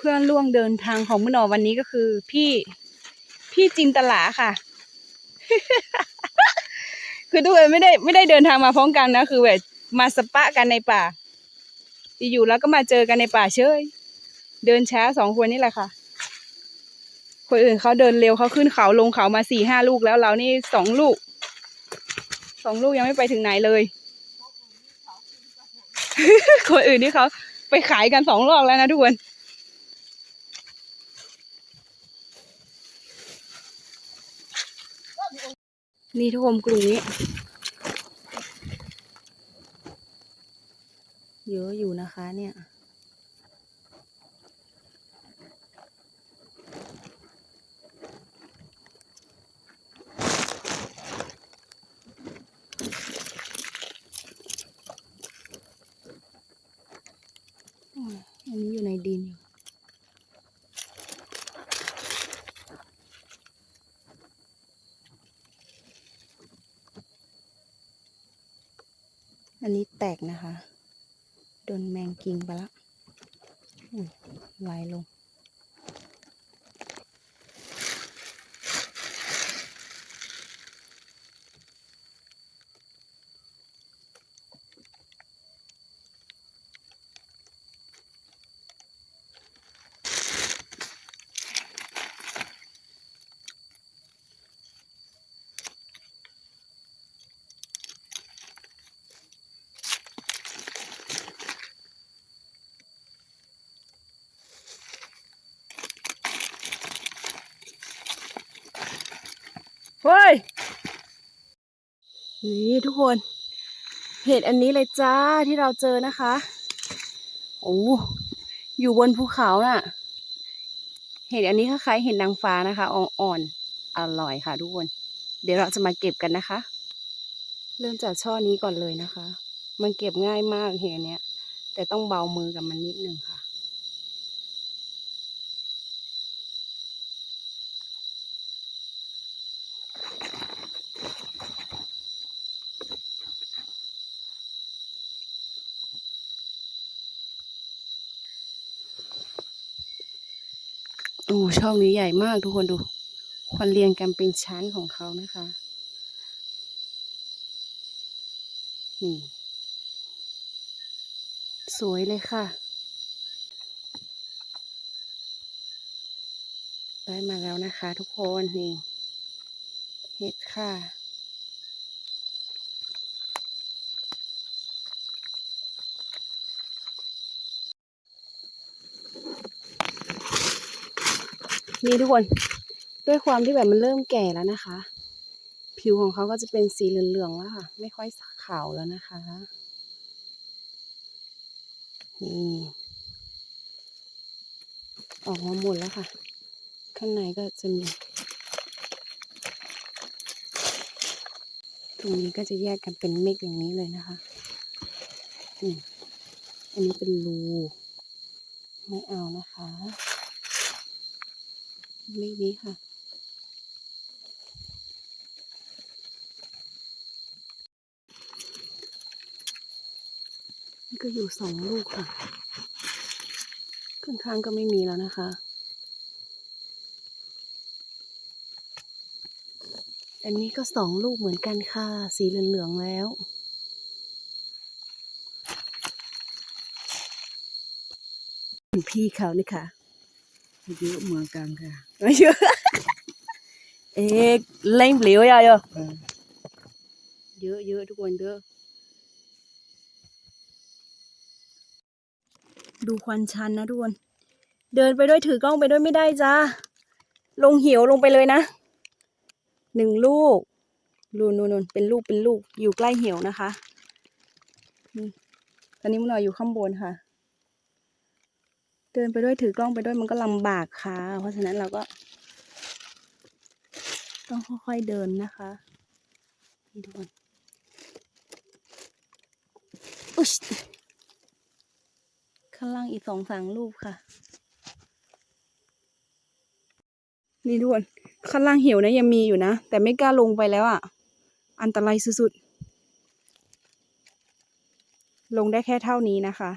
เพื่อนร่วมเดินทางของมุนอวันนี้ก็คือ พี่พี่จินตลาค่ะ คือทุกคนไม่ได้ไม่ได้เดินทางมาพร้อมกันนะคือแบบมาสปะกันในป่า อยู่แล้วก็มาเจอกันในป่าเฉยเดินช้าสองคนนี่แหละค่ะ คนอื่นเขาเดินเร็วเขาขึ้นเขาลงเขามาสี่ห้าลูกแล้วเรานี่สองลูกสองลูกยังไม่ไปถึงไหนเลย คนอื่นที่เขาไปขายกันสองรอบแล้วนะทุกคน นี่ทุกคนกลุ่มนี้ เยอะอยู่นะคะเนี่ย อืมอันนี้อยู่ในดินอยู่ อันนี้แตกนะคะ โดนแมงกิงไปละอุ้ยไหลลง เฮ้ยนี่ทุกคนเห็ดอันนี้เลยจ้าที่เราเจอนะคะ โอ้อยู่บนภูเขาน่ะ เห็ดอันนี้คล้ายๆเห็ดนางฟ้านะคะอ่อนๆอร่อยค่ะทุกคนเดี๋ยวเราจะมาเก็บกันนะคะ เริ่มจากช่อนี้ก่อนเลยนะคะ มันเก็บง่ายมากเห็ดเนี้ย แต่ต้องเบามือกับมันนิดนึงค่ะ ดูช่องนี้ใหญ่มากทุกคนดู ควันเรียงกันเป็นชั้นของเขานะคะ นี่ สวยเลยค่ะ ได้มาแล้วนะคะทุกคน นี่ เห็ดค่ะ นี่ทุกคนด้วยความที่แบบมันเริ่มแก่แล้วนะคะ ผิวของเขาก็จะเป็นสีเหลืองๆแล้วค่ะ ไม่ค่อยขาวแล้วนะคะนี่ออกมาหมดแล้วค่ะ ข้างในก็จะมี ตรงนี้ก็จะแยกกันเป็นเม็ดอย่างนี้เลยนะคะนี่อันนี้เป็นรู ไม่เอานะคะ เม็ดนี้ค่ะ นี่ก็อยู่สองลูกค่ะข้างๆก็ไม่มีแล้วนะคะ อันนี้ก็สองลูกเหมือนกันค่ะ สีเหลืองๆแล้วพี่เขานี่ค่ะ เยอะเหมือนกันค่ะไม่เยอะเอ๊ะเล่นเปลี่ยวอะเยอะเออเยอะเยอะทุกคนเยอะดูควันชันนะทุกคนเดินไปด้วยถือกล้องไปด้วยไม่ได้จ้าลงเหี่ยวลงไปเลยนะหนึ่งลูกนูนนูนนูนเป็นลูกเป็นลูกอยู่ใกล้เหี่ยวนะคะนี่ตอนนี้มันนอยอยู่ข้างบนค่ะ เดินไปด้วยถือกล้องไปด้วยมันก็ลำบากค่ะ เพราะฉะนั้นเราก็ ต้องค่อยๆเดินนะคะนี่ทุกคนอุ๊ยข้างล่างอีกสองสามลูกค่ะ นี่ทุกคนข้างล่างเหี่ยวนะยังมีอยู่นะ แต่ไม่กล้าลงไปแล้วอะ อันตรายสุดๆ ลงได้แค่เท่านี้นะคะ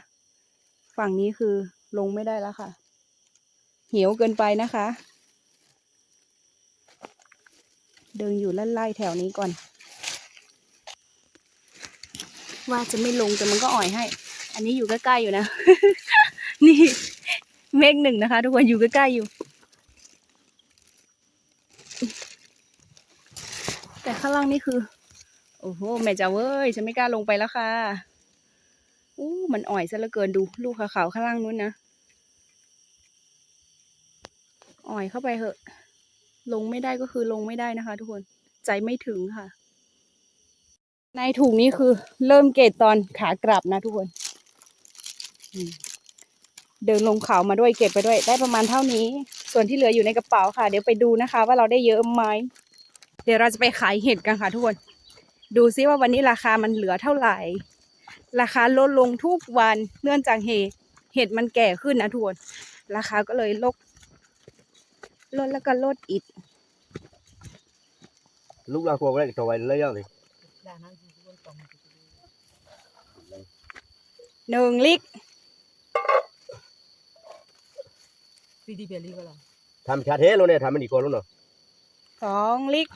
ฝั่งนี้คือ ลงไม่ได้แล้วค่ะ เหี่ยวเกินไปนะคะ เดินอยู่ไล่ๆแถวนี้ก่อน ว่าจะไม่ลงแต่มันก็อ่อยให้ อันนี้อยู่ใกล้ๆอยู่นะ นี่เมฆหนึ่งนะคะ ทุกคนอยู่ใกล้ๆอยู่ แต่ข้างล่างนี่คือ โอ้โหแม่จ๋าเว้ยฉันไม่กล้าลงไปแล้วค่ะอู้มันอ่อยซะเหลือเกินดู ลูกขาวๆข้างล่างนู้นนะ อ่อยเข้าไปเหอะ ลงไม่ได้ก็คือลงไม่ได้นะคะ ทุกคนใจไม่ถึงค่ะ ในถุงนี้คือเริ่มเกตตอนขากลับนะทุกคน เดินลงเขามาด้วยเก็บไปด้วย ได้ประมาณเท่านี้ ส่วนที่เหลืออยู่ในกระเป๋าค่ะ เดี๋ยวไปดูนะคะ ว่าเราได้เยอะไหมเดี๋ยวเราจะไปขายเห็ดกันค่ะทุกคน ดูซิว่าวันนี้ราคามันเหลือเท่าไหร่ ราคาลดลงทุกวันเนื่องจากเห็ดเห็ดมันแก่ขึ้นนะทุกคน ราคาก็เลยลด ลดแล้วก็ลดอีก lúc nào cô cái trò này lấy ra thì ด่านั่งอยู่บนกล่องหนึ่งลิกซีดีเบลลี่ก็ล่ะ tham chát hết luôn này tham mình đi con luôn rồi สองลิก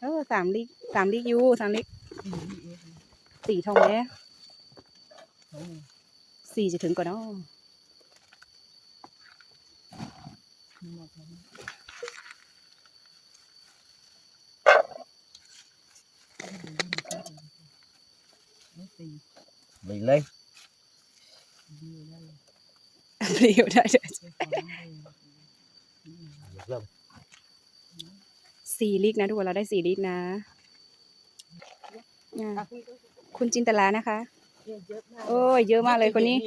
เออสามลิกสามลิกอยูสามลิกซีดีเอฟสี่ทองแล้โอ้สี่จะถึงก่อนเนาะ มี หมดแล้วบีเลยเดียวได้เลยสี่ลิกนะทุกคนเราได้สี่ลิกนะคุณจินตลานะคะ โอ้ยเยอะมากเลยคนนี้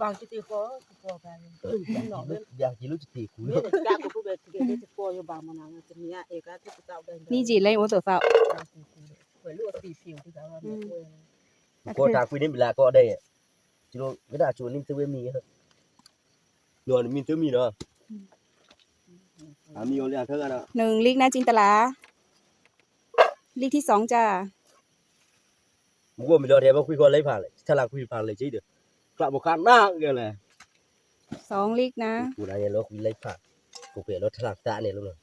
บางจิตติคอคอไปหนอเล่น giờ chỉ lúc thì cú เนี่ยจ้ากูพูดแบบที่จะคออยู่บางมานานจะมีเอกที่จะเจ้าเดินนี่จีเล่นโอตัวเฝ้าเหมือนลวกสีผิวที่เขาเนี่ย có thằng quy định là có đây chỉ lo cái đà chuột ninh tư với mì thôi rồi mình tư mì nữa à mì 올려 thơ ra หนึ่งลิกนะจินตลาลิกที่สองจ้า mua mình lo thế mà quy con lấy phản lại chắc là quy phản lại chứ được lại một khăn na kia này สองลิกนะ cú này nó quy lấy phản cú kia nó thằng tạ này luôn rồi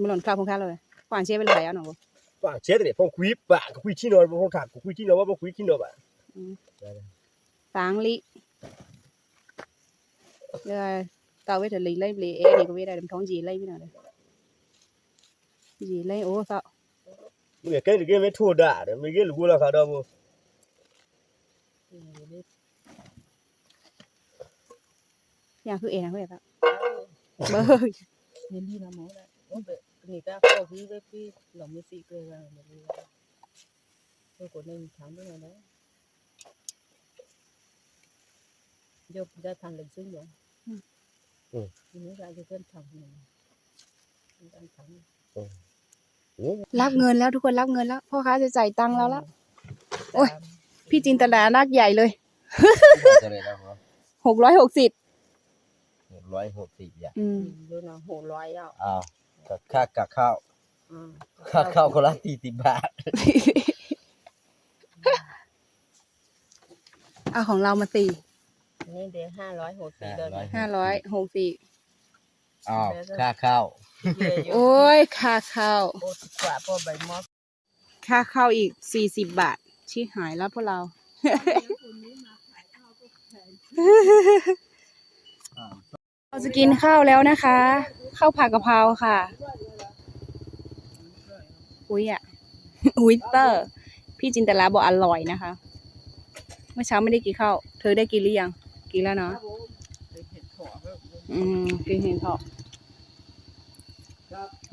มันหล่นคราวพงค่าเลยขวานเชี่ยไปเลยอะหนู phản chết để phong quý bạn quy chi nó phong thẳng quy chi nó phong quý chi nó bạn สามลิกเดี๋ยวเตาไว้เถอะลิกไล่เบลเอนี่ก็ไม่ได้ดำท้องจีไล่พี่หน่อยเลยจีไล่โอ้เฝ้า mình cái cái mấy thua đả đấy mình cái lũ là khá đâu อย่างคือเอ็นะเพื่อนเฝ้าเบอร์เนี่ยดีนะหมอนะโอ้แบบนี่ก็เข้าพี่ก็พี่หลงไม่สีเกลือแบบนี้เออคนนึงถามด้วยนะเดี๋ยวได้ทางเล็กซึ่งอยู่ทีนี้เราจะเพิ่มทางหนึ่งการทำรับเงินแล้วทุกคนรับเงินแล้วพ่อค้าจะจ่ายตังค์แล้วละโอ้ย พี่จินตนานักใหญ่เลย cái này đâu hả หกร้อยหกสิบ một loài hộp thịt vậy อืมดูนะหกร้อยอะ à cả khá cả khao อ่า khá khao có lá thì thì bạn เอาของเรามาตีนี่เดี๋ยวห้าร้อยหกสิบเดินห้าร้อยหกสิบ à khá khao เยอะอยู่โอ้ยค่าข้าวโอ้กว่าพอใบมอสค่าข้าวอีกสี่สิบบาท ชีหายแล้วพวกเรา เราจะกินข้าวแล้วนะคะข้าวผัดกะเพราค่ะ อุ้ยอะ อุ้ยเตอร์ พี่จินตลาบอกอร่อยนะคะ เมื่อเช้าไม่ได้กินข้าว เธอได้กินหรือยัง กินแล้วเนาะ อืม กินเห็นเถอะ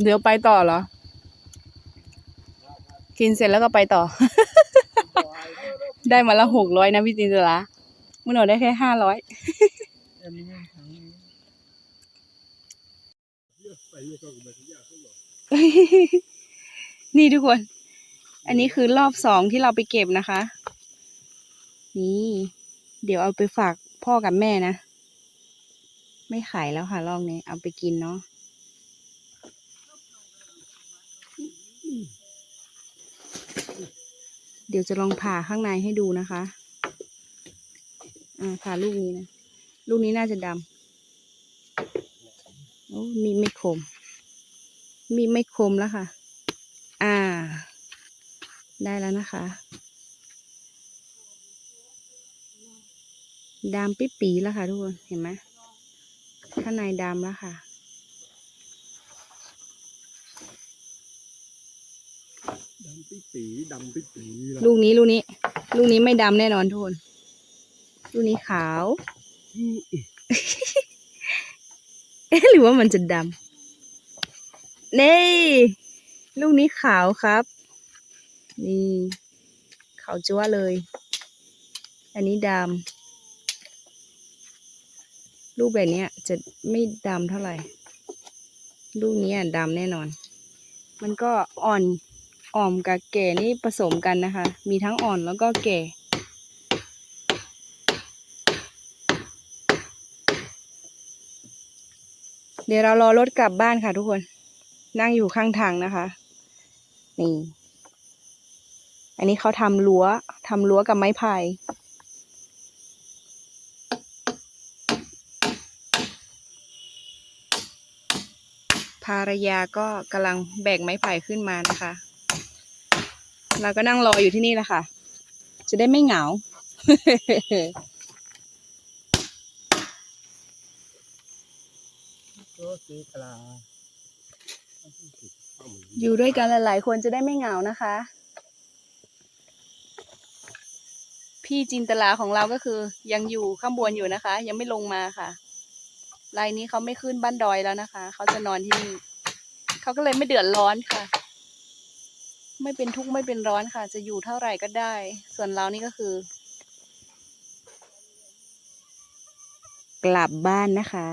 เดี๋ยวไปต่อเหรอ กินเสร็จแล้วก็ไปต่อ ได้มาละหกร้อยนะพี่จินตลาเมื่อหนูได้แค่ห้าร้อยนี่ทุกคน อันนี้คือรอบสองที่เราไปเก็บนะคะ นี่ เดี๋ยวเอาไปฝากพ่อกับแม่นะ ไม่ขายแล้วค่ะรอบนี้เอาไปกินเนาะ เดี๋ยวจะลองผ่าข้างในให้ดูนะคะ อ่าผ่าลูกนี้นะ ลูกนี้น่าจะดำโอ้มีไม่คม มีไม่คมแล้วค่ะ อ่า ได้แล้วนะคะดำปิ๊ปีแล้วค่ะทุกคน เห็นไหมข้างในดำแล้วค่ะ ดำ ปีปีดำปีปีลูกนี้ลูกนี้ ลูกนี้ไม่ดำแน่นอนทุกคนลูกนี้ขาว เอ๊ะหรือว่ามันจะดำนี่ลูกนี้ขาวครับ นี่ขาวจั๊วเลย อันนี้ดำลูกแบบเนี้ยจะไม่ดำเท่าไหร่ ลูกนี้อะดำแน่นอน มันก็อ่อน อ่อมกับแก่นี่ผสมกันนะคะ มีทั้งอ่อนแล้วก็แก่ เดี๋ยวเรารอรถกลับบ้านค่ะทุกคน นั่งอยู่ข้างทางนะคะ นี่ อันนี้เขาทำรั้วทำรั้วกับไม้ไผ่ภรรยาก็กำลังแบกไม้ไผ่ขึ้นมานะคะ เราก็นั่งรออยู่ที่นี่แหละค่ะ จะได้ไม่เหงา อยู่ด้วยกันหลายๆ คนจะได้ไม่เหงานะคะ พี่จินตลาของเราก็คือ ยังอยู่ข้างบนอยู่นะคะ ยังไม่ลงมาค่ะรายนี้เขาไม่ขึ้นบ้านดอยแล้วนะคะ เขาจะนอนที่นี่ เขาก็เลยไม่เดือดร้อนค่ะ ไม่เป็นทุกข์ไม่เป็นร้อนค่ะ จะอยู่เท่าไหร่ก็ได้ ส่วนเรานี่ก็คือ กลับบ้านนะคะ